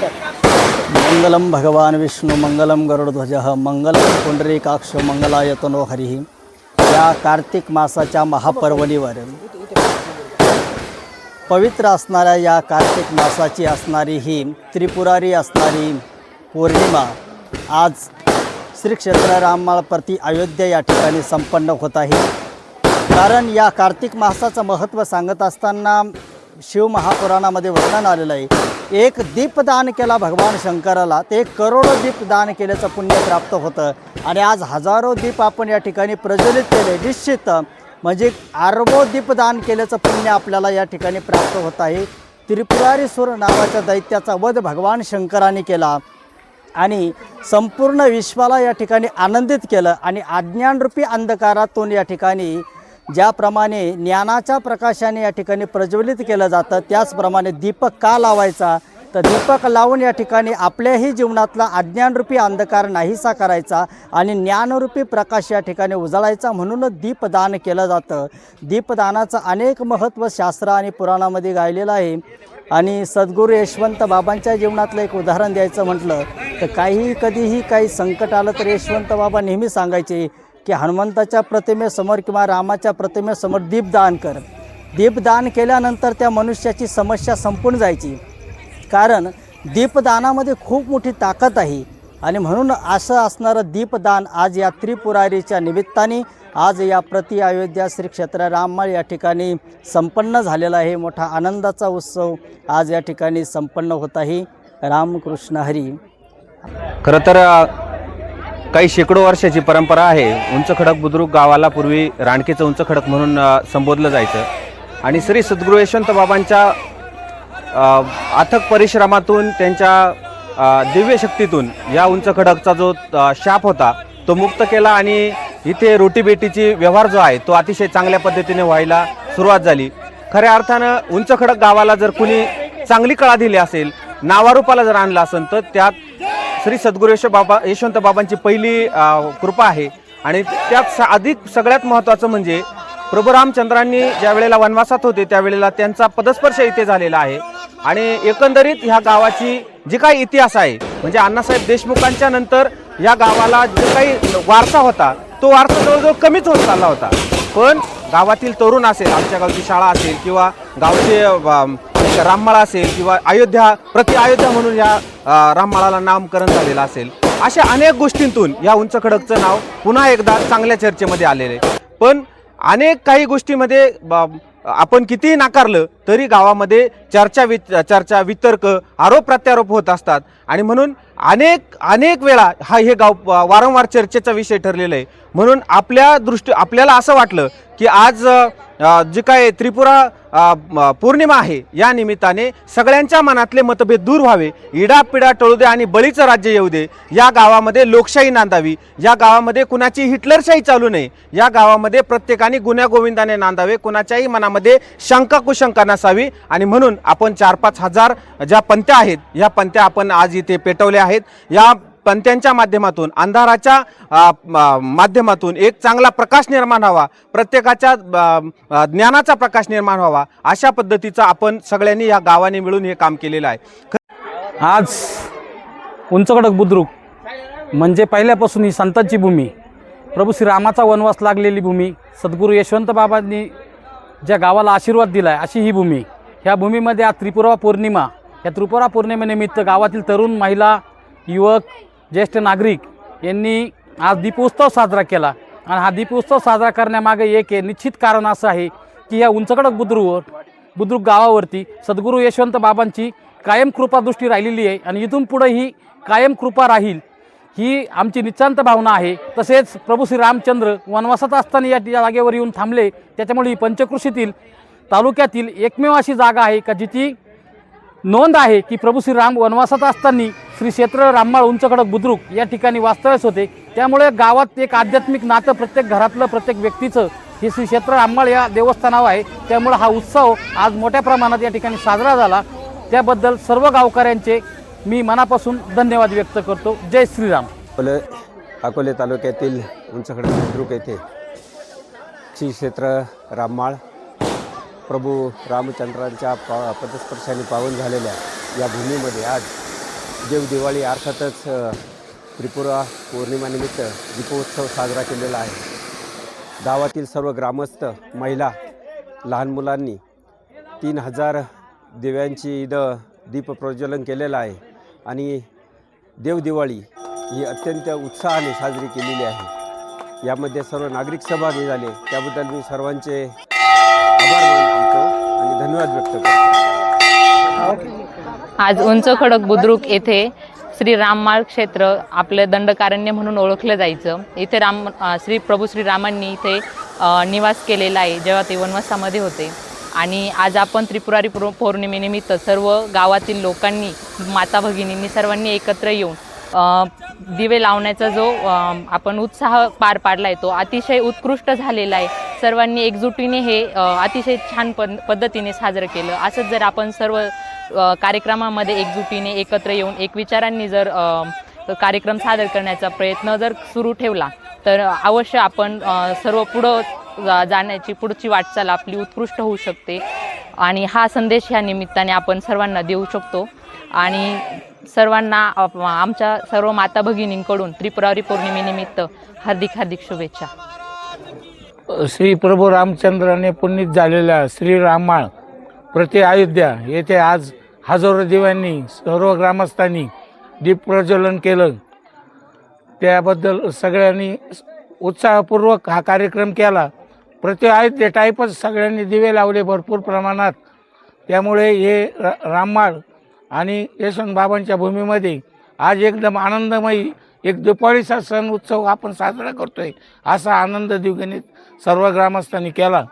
मङ्गलं भगवान विष्णु मङ्गलं गरुडध्वजः मंगलम पुण्डरीकाक्ष मङ्गलायतनो हरिः। या कार्तिक मासाच्या महापर्वणीवर पवित्र असणाऱ्या या कार्तिक मासाची असणारी ही त्रिपुरारी असणारी पौर्णिमा आज श्री क्षेत्र राममाळ प्रति अयोध्या या ठिकाणी संपन्न होत आहे. कारण या कार्तिक मासाचं महत्त्व सांगत असताना शिवमहापुराणामध्ये वर्णन आलेलं आहे. एक दीपदान केला भगवान शंकराला ते करोडो दीप दान केल्याचं पुण्य प्राप्त होतं. आणि आज हजारो दीप आपण या ठिकाणी प्रज्वलित केले. निश्चित म्हणजे अरबो दीपदान केल्याचं पुण्य आपल्याला या ठिकाणी प्राप्त होत आहे. त्रिपुरारीसूर नावाच्या दैत्याचा वध भगवान शंकराने केला. आणि संपूर्ण विश्वाला या ठिकाणी आनंदित केलं. आणि अज्ञानरूपी अंधकारातून या ठिकाणी ज्याप्रमाणे ज्ञानाच्या प्रकाशाने या ठिकाणी प्रज्वलित केलं जातं त्याचप्रमाणे दीपक का लावायचा? तर दीपक लावून या ठिकाणी आपल्याही जीवनातला अज्ञानरूपी अंधकार नाहीसा करायचा आणि ज्ञानरूपी प्रकाश या ठिकाणी उजळायचा म्हणूनच दीपदान केलं जातं. दीपदानाचं अनेक महत्त्व शास्त्र आणि पुराणामध्ये गायलेलं आहे. आणि सद्गुरू यशवंत बाबांच्या जीवनातलं एक उदाहरण द्यायचं म्हटलं तर काहीही कधीही काही संकट आलं तर यशवंत बाबा नेहमी सांगायचे की हनुमंताच्या प्रतिमेसमोर किंवा रामाच्या प्रतिमेसमोर दीपदान कर. दीपदान केल्यानंतर त्या मनुष्याची समस्या संपून जायची. कारण दीपदानामध्ये खूप मोठी ताकद आहे. आणि म्हणून असं असणारं दीपदान आज या त्रिपुरारीच्या निमित्ताने आज या प्रति अयोध्या श्री क्षेत्र राममाळ या ठिकाणी संपन्न झालेला आहे. मोठा आनंदाचा उत्सव आज या ठिकाणी संपन्न होत आहे. रामकृष्ण हरी. खरं तर काही शेकडो वर्षाची परंपरा आहे. उंच खडक बुद्रुक गावाला पूर्वी राणकेचं उंच खडक म्हणून संबोधलं जायचं. आणि श्री सद्गुरू यशवंत बाबांच्या अथक परिश्रमातून त्यांच्या दिव्य शक्तीतून या उंच खडकचा जो शाप होता तो मुक्त केला आणि इथे रोटीबेटीची व्यवहार जो आहे तो अतिशय चांगल्या पद्धतीने व्हायला सुरुवात झाली. खऱ्या अर्थानं उंच खडक गावाला जर कुणी चांगली कळा दिली असेल नावारूपाला जर आणलं असेल तर त्यात श्री सद्गुरेश यश बाबा यशवंत बाबांची पहिली कृपा आहे. आणि त्यात स- अधिक सगळ्यात महत्त्वाचं म्हणजे प्रभू रामचंद्रांनी ज्या वेळेला वनवासात होते त्यावेळेला त्यांचा पदस्पर्श इथे झालेला आहे. आणि एकंदरीत ह्या गावाची जी काही इतिहास आहे म्हणजे अण्णासाहेब देशमुखांच्या नंतर या गावाला जो काही वारसा होता तो वारसा जवळजवळ कमीच होत चालला होता. पण गावातील तरुण असेल आमच्या गावची शाळा असेल किंवा गावचे राममाळा असेल किंवा अयोध्या प्रति अयोध्या म्हणून या राममाळाला नामकरण झालेलं असेल. अशा अनेक गोष्टींतून या उंच खडकचं नाव पुन्हा एकदा चांगल्या चर्चेमध्ये आलेलं आहे. पण अनेक काही गोष्टीमध्ये आपण कितीही नाकारलं तरी गावामध्ये चर्चा वि चर्चा वितर्क आरोप प्रत्यारोप होत असतात. आणि म्हणून अनेक अनेक वेळा हा हे गाव वारंवार चर्चेचा विषय ठरलेला आहे. म्हणून आपल्या दृष्टी आपल्याला असं वाटलं की आज जे जी काय त्रिपुरा पौर्णिमा आहे या निमित्ताने सगळ्यांच्या मनातले मतभेद दूर व्हावे इडापिडा टळू दे आणि बळीचं राज्य येऊ दे या गावामध्ये लोकशाही नांदावी या गावामध्ये कुणाची हिटलरशाही चालू नये या गावामध्ये प्रत्येकाने गुण्यागोविंदाने नांदावे कुणाच्याही मनामध्ये शंका कुशंका नसावी आणि म्हणून आपण चार पाच हजार ज्या पंत्या आहेत या पंत्या आपण आज इथे पेटवल्या आहेत या पंथ्यांच्या माध्यमातून अंधाराच्या माध्यमातून एक चांगला प्रकाश निर्माण व्हावा प्रत्येकाच्या ज्ञानाचा प्रकाश निर्माण व्हावा अशा पद्धतीचा आपण सगळ्यांनी या गावाने मिळून हे काम केलेलं आहे. आज उंचकडक बुद्रुक म्हणजे पहिल्यापासून ही संतांची भूमी प्रभू श्रीरामाचा वनवास लागलेली भूमी सद्गुरू यशवंत बाबांनी ज्या गावाला आशीर्वाद दिला आहे अशी ही भूमी. ह्या भूमीमध्ये आज त्रिपुरा पौर्णिमा या त्रिपुरा पौर्णिमेनिमित्त गावातील तरुण महिला युवक ज्येष्ठ नागरिक यांनी आज दीपोत्सव साजरा केला. आणि हा दीपोत्सव साजरा करण्यामागे एक आहे निश्चित कारण असं आहे की या उंचकडक बुद्रुवर बुद्रुक गावावरती सद्गुरू यशवंत बाबांची कायम कृपादृष्टी राहिलेली आहे. आणि इथून पुढे ही कायम कृपा राहील ही आमची निश्चांत भावना आहे. तसेच प्रभू श्री रामचंद्र वनवासात असताना या या जागेवर येऊन थांबले. त्याच्यामुळे ही पंचकृषीतील तालुक्यातील एकमेव अशी जागा आहे का जिची नोंद आहे की प्रभू श्रीराम वनवासात असताना श्री क्षेत्र राममाळ उंचकडक बुद्रुक या ठिकाणी वास्तव्यास होते. त्यामुळे गावात एक आध्यात्मिक नातं प्रत्येक घरातलं प्रत्येक व्यक्तीचं हे श्री क्षेत्र राममाळ या देवस्थानावर आहे. त्यामुळे हा उत्सव आज मोठ्या प्रमाणात या ठिकाणी साजरा झाला. त्याबद्दल सर्व गावकऱ्यांचे मी मनापासून धन्यवाद व्यक्त करतो. जय श्रीराम. अकोले अकोले तालुक्यातील उंचकडक बुद्रुक येथे श्री क्षेत्र राममाळ प्रभू रामचंद्रांच्या पा पदस्पर्शाने पावन झालेल्या या भूमीमध्ये आज देव दिवाळी अर्थातच त्रिपुरा पौर्णिमानिमित्त दीपोत्सव साजरा केलेला आहे. गावातील सर्व ग्रामस्थ महिला लहान मुलांनी तीन हजार दिव्यांची इथं दीपप्रज्वलन केलेलं आहे आणि देवदिवाळी ही अत्यंत उत्साहाने साजरी केलेली आहे. यामध्ये सर्व नागरिक सहभागी झाले. त्याबद्दल मी सर्वांचे आभार मानतो आणि धन्यवाद व्यक्त करतो. आज उंच खडक बुद्रुक येथे श्री राममाळ क्षेत्र आपलं दंडकारण्य म्हणून ओळखलं जायचं. इथे राम श्री प्रभू श्रीरामांनी इथे निवास केलेला आहे जेव्हा ते वनवासामध्ये होते. आणि आज आपण त्रिपुरारी पौर्णिमेनिमित्त सर्व गावातील लोकांनी माता भगिनींनी सर्वांनी एकत्र येऊन दिवे लावण्याचा जो आपण उत्साह पार पाडला आहे तो अतिशय उत्कृष्ट झालेला आहे. सर्वांनी एकजुटीने हे अतिशय छान पद पद्धतीने साजरं केलं. असंच जर आपण सर्व कार्यक्रमामध्ये एकजुटीने एकत्र येऊन एक विचारांनी जर कार्यक्रम सादर करण्याचा प्रयत्न जर सुरू ठेवला तर अवश्य आपण सर्व पुढं जा- जाण्याची पुढची वाटचाल आपली उत्कृष्ट होऊ शकते. आणि हा संदेश ह्या निमित्ताने आपण सर्वांना देऊ शकतो. आणि सर्वांना आमच्या सर्व माता भगिनींकडून त्रिपुरारी पौर्णिमेनिमित्त हार्दिक हार्दिक शुभेच्छा. श्री प्रभू रामचंद्राने पुण्यित झालेल्या श्री रामाळ प्रति अयोध्या येथे आज हजारो दिव्यांनी सर्व ग्रामस्थांनी दीप प्रज्वलन केलं. त्याबद्दल सगळ्यांनी उत्साहपूर्वक हा कार्यक्रम केला. प्रति अयोध्या टाईपच सगळ्यांनी दिवे लावले भरपूर प्रमाणात. त्यामुळे हे रा राममाळ आणि यशवंत बाबांच्या भूमीमध्ये आज एकदम आनंदमयी एक दुपारीचा सण उत्सव आपण साजरा करतोय असा आनंद दिवगणित सर्व ग्रामस्थांनी केला.